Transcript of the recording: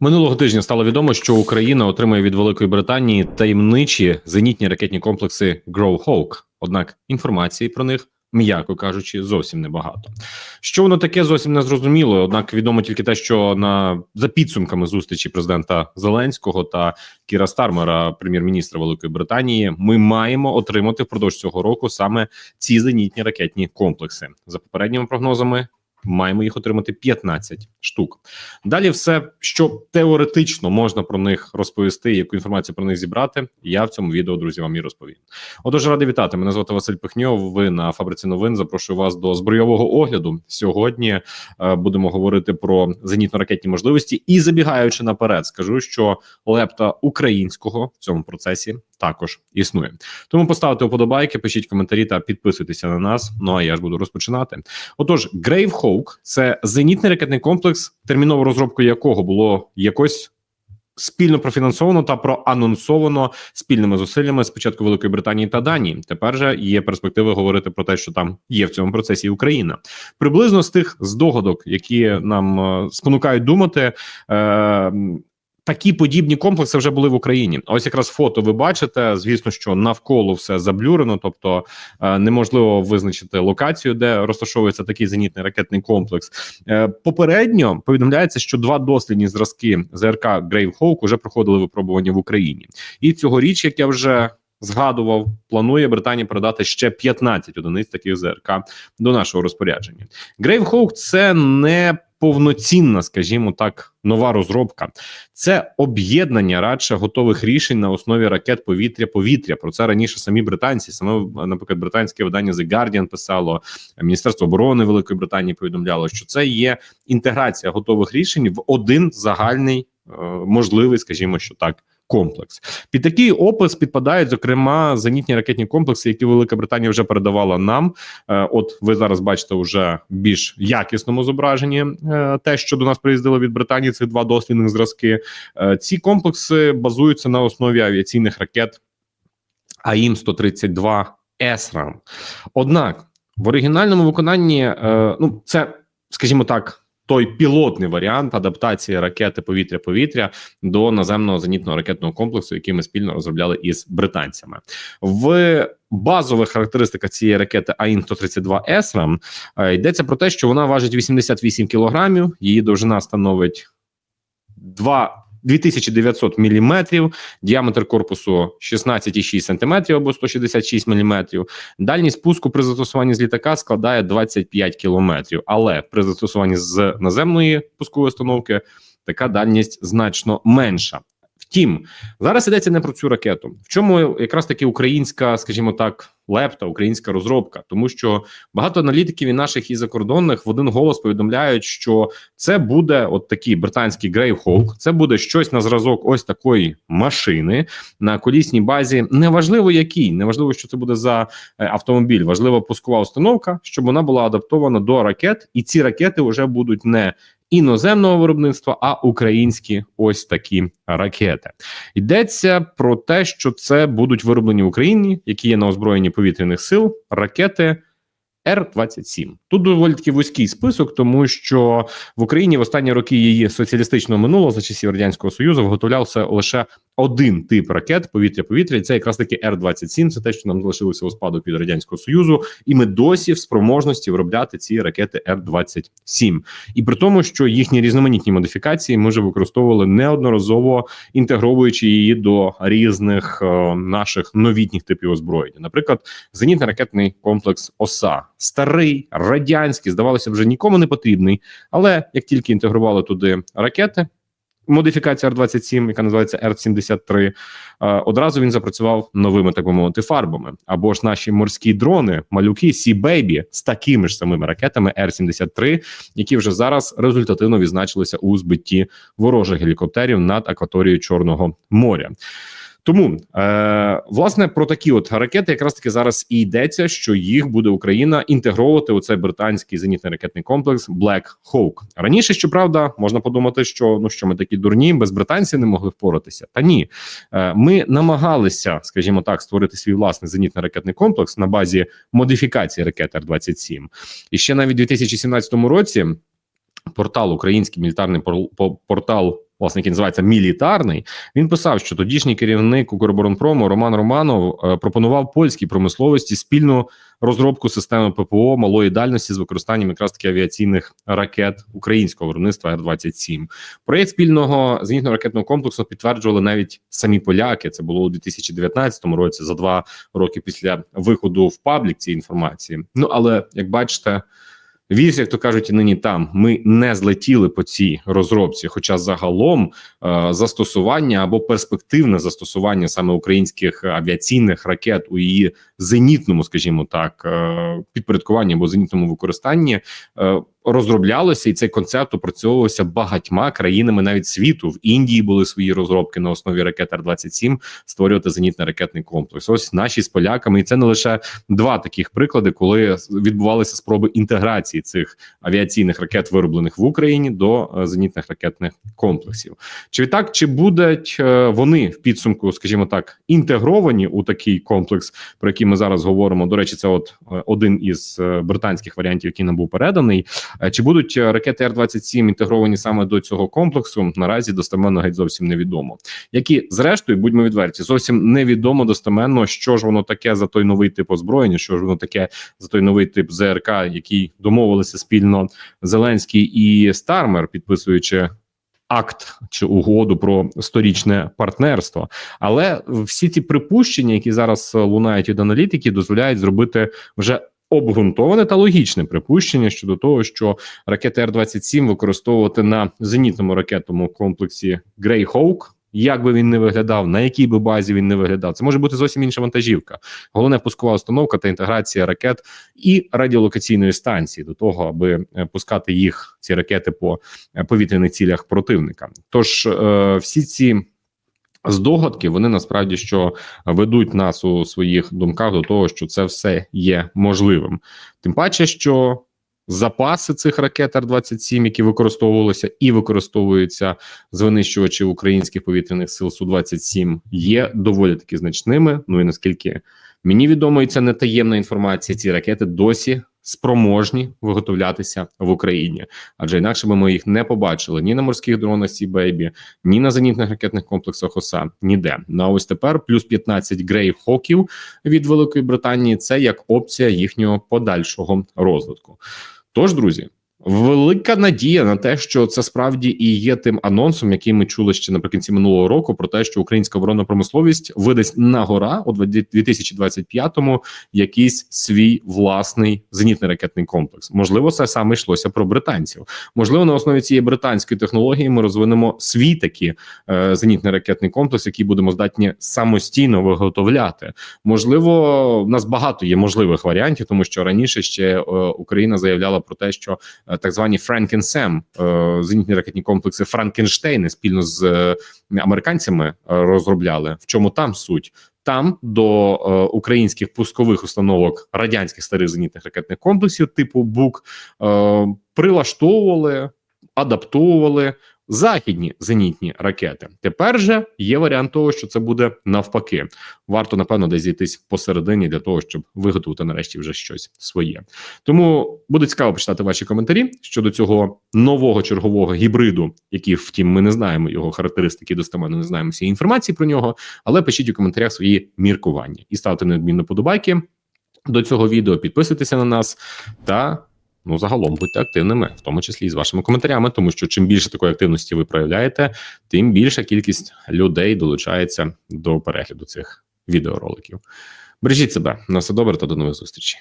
Минулого тижня стало відомо, що Україна отримує від Великої Британії таємничі зенітні ракетні комплекси Grow Однак інформації про них, м'яко кажучи, зовсім небагато. Що воно таке, зовсім не зрозуміло. Однак відомо тільки те, що на за підсумками зустрічі президента Зеленського та Кіра Стармера, прем'єр-міністра Великої Британії, ми маємо отримати впродовж цього року саме ці зенітні ракетні комплекси. За попередніми прогнозами маємо їх отримати 15 штук. Далі, все, що теоретично можна про них розповісти, яку інформацію про них зібрати, я в цьому відео друзі вам і розповім. Отож, радий вітати. Мене звати Василь Пихньов. Ви на фабриці новин. Запрошую вас до збройового огляду. Сьогодні е, будемо говорити про зенітно-ракетні можливості і забігаючи наперед, скажу, що лепта українського в цьому процесі також існує. Тому поставте вподобайки, пишіть коментарі та підписуйтеся на нас. Ну а я ж буду розпочинати. Отож, Hawk – це зенітний ракетний комплекс, термінову розробку якого було якось. Спільно профінансовано та проанонсовано спільними зусиллями спочатку Великої Британії та Данії. Тепер же є перспективи говорити про те, що там є в цьому процесі Україна. Приблизно з тих здогадок, які нам е, спонукають думати, е, Такі подібні комплекси вже були в Україні. Ось якраз фото ви бачите. Звісно, що навколо все заблюрено, тобто е, неможливо визначити локацію, де розташовується такий зенітний ракетний комплекс. Е, попередньо повідомляється, що два дослідні зразки ЗРК Hawk вже проходили випробування в Україні, і цьогоріч, як я вже Згадував, планує Британія передати ще 15 одиниць таких ЗРК до нашого розпорядження. Hawk – це не повноцінна, скажімо так, нова розробка. Це об'єднання радше готових рішень на основі ракет повітря-повітря. Про це раніше самі британці, саме наприклад, британське видання The Guardian писало Міністерство оборони Великої Британії. Повідомляло, що це є інтеграція готових рішень в один загальний е, можливий, скажімо, що так комплекс. Під такий опис підпадають зокрема зенітні ракетні комплекси, які Велика Британія вже передавала нам. Е, от ви зараз бачите вже більш якісному зображенні е, те, що до нас приїздило від Британії. Цих два дослідних зразки. Е, ці комплекси базуються на основі авіаційних ракет АІМ 132 ЕСРАМ. Однак в оригінальному виконанні ну це, скажімо так той пілотний варіант адаптації ракети повітря-повітря до наземного зенітного ракетного комплексу, який ми спільно розробляли із британцями. В базових характеристиках цієї ракети АІН 132 ЕСРАМ йдеться про те, що вона важить 88 кілограмів, її довжина становить 2 2900 мм, діаметр корпусу 16,6 см або 166 мм. Дальність пуску при застосуванні з літака складає 25 км. Але при застосуванні з наземної пускової установки така дальність значно менша. Втім, зараз йдеться не про цю ракету. В чому якраз таки українська, скажімо так, лепта, українська розробка, тому що багато аналітиків і наших і закордонних в один голос повідомляють, що це буде от такий британський Hawk, це буде щось на зразок ось такої машини на колісній базі. Неважливо який, неважливо, що це буде за е, автомобіль. Важлива пускова установка, щоб вона була адаптована до ракет, і ці ракети вже будуть не іноземного виробництва, а українські ось такі ракети. Йдеться про те, що це будуть вироблені в Україні, які є на озброєнні повітряних сил, ракети. Р-27. Тут доволі таки вузький список, тому що в Україні в останні роки її соціалістичного минулого за часів радянського союзу виготовлявся лише один тип ракет повітря-повітря, і це якраз таки Р-27, Це те, що нам залишилося у спадок від радянського союзу, і ми досі в спроможності виробляти ці ракети Р-27. І при тому, що їхні різноманітні модифікації ми вже використовували неодноразово інтегровуючи її до різних е, наших новітніх типів озброєння. Наприклад, зенітно-ракетний комплекс ОСА, старий радянський, здавалося, вже нікому не потрібний, але як тільки інтегрували туди ракети модифікація Р-27, яка називається Р-73, е, одразу він запрацював новими, так би мовити, фарбами. Або ж наші морські дрони, малюки Сі Бейбі з такими ж самими ракетами Р-73, які вже зараз результативно відзначилися у збитті ворожих гелікоптерів над акваторією Чорного моря. Тому е, власне про такі от ракети, якраз таки зараз і йдеться, що їх буде Україна інтегровувати у цей британський зенітний ракетний комплекс Black Hawk. Раніше щоправда, можна подумати, що ну що ми такі дурні, без британців не могли впоратися. Та ні, е, ми намагалися, скажімо так, створити свій власний зенітний ракетний комплекс на базі модифікації ракет Р-27. І ще навіть у 2017 році. Портал, український мілітарний портал власне, який називається мілітарний, він писав, що тодішній керівник Укроборонпрому Роман Романов е, пропонував польській промисловості спільну розробку системи ППО малої дальності з використанням якраз таки авіаційних ракет українського виробництва Р-27. Проєкт спільного зенітно-ракетного комплексу підтверджували навіть самі поляки. Це було у 2019 році, за два роки після виходу в паблік цієї інформації. Ну але як бачите. Віз, як то кажуть, і нині там ми не злетіли по цій розробці. Хоча загалом е, застосування або перспективне застосування саме українських авіаційних ракет у її зенітному, скажімо так, е, підпорядкуванні або зенітному використанні е, розроблялося, і цей концепт опрацьовувався багатьма країнами навіть світу. В Індії були свої розробки на основі ракет Р-27 створювати зенітно-ракетний комплекс. Ось наші з поляками, і це не лише два таких приклади, коли відбувалися спроби інтеграції цих авіаційних ракет, вироблених в Україні, до е, зенітних ракетних комплексів. Чи відтак чи будуть е, вони в підсумку, скажімо так, інтегровані у такий комплекс, про який ми зараз говоримо? До речі, це от е, один із британських варіантів, який нам був переданий. Е, Чи будуть е, ракети Р-27 інтегровані саме до цього комплексу? Наразі достеменно геть зовсім невідомо. Які, зрештою, будьмо відверті, зовсім невідомо достеменно, що ж воно таке за той новий тип озброєння, що ж воно таке за той новий тип ЗРК, який домовилися спільно Зеленський і Стармер, підписуючи. Акт чи угоду про сторічне партнерство, але всі ті припущення, які зараз лунають від аналітики, дозволяють зробити вже обґрунтоване та логічне припущення щодо того, що ракети Р-27 використовувати на зенітному ракетному комплексі Greyhawk, як би він не виглядав, на якій би базі він не виглядав, це може бути зовсім інша вантажівка. Головне пускова установка та інтеграція ракет і радіолокаційної станції до того, аби е, пускати їх ці ракети по е, повітряних цілях противника. Тож е, всі ці. Здогадки вони насправді що ведуть нас у своїх думках до того, що це все є можливим. Тим паче, що запаси цих ракет Р-27, які використовувалися і використовуються з винищувачів українських повітряних сил Су-27, є доволі таки значними. Ну і наскільки мені відомо, і це не таємна інформація. Ці ракети досі спроможні виготовлятися в Україні, адже інакше би ми їх не побачили ні на морських дронах Сі Бейбі, ні на зенітних ракетних комплексах ОСА, ніде. Ну а ось тепер плюс 15 грей хоків від Великої Британії. Це як опція їхнього подальшого розвитку. Тож, друзі. Велика надія на те, що це справді і є тим анонсом, який ми чули ще наприкінці минулого року, про те, що українська оборонна промисловість видасть на гора у 2025-му якийсь свій власний зенітний ракетний комплекс. Можливо, це саме йшлося про британців. Можливо, на основі цієї британської технології ми розвинемо свій такий е, зенітний ракетний комплекс, який будемо здатні самостійно виготовляти. Можливо, в нас багато є можливих варіантів, тому що раніше ще е, Україна заявляла про те, що так звані Франкенсем, е, зенітні ракетні комплекси Франкенштейни спільно з е, американцями е, розробляли. В чому там суть? Там до е, українських пускових установок радянських старих зенітних ракетних комплексів типу БУК е, прилаштовували, адаптовували західні зенітні ракети. Тепер же є варіант того, що це буде навпаки. Варто напевно десь зійтись посередині для того, щоб виготовити нарешті вже щось своє. Тому буде цікаво почитати ваші коментарі щодо цього нового чергового гібриду, який, втім, ми не знаємо його характеристики, достеменно не знаємо всієї інформації про нього. Але пишіть у коментарях свої міркування і ставте неодмінно подобайки до цього відео. Підписуйтеся на нас та. Ну, загалом будьте активними, в тому числі і з вашими коментарями, тому що чим більше такої активності ви проявляєте, тим більша кількість людей долучається до перегляду цих відеороликів. Бережіть себе на все добре та до нових зустрічей.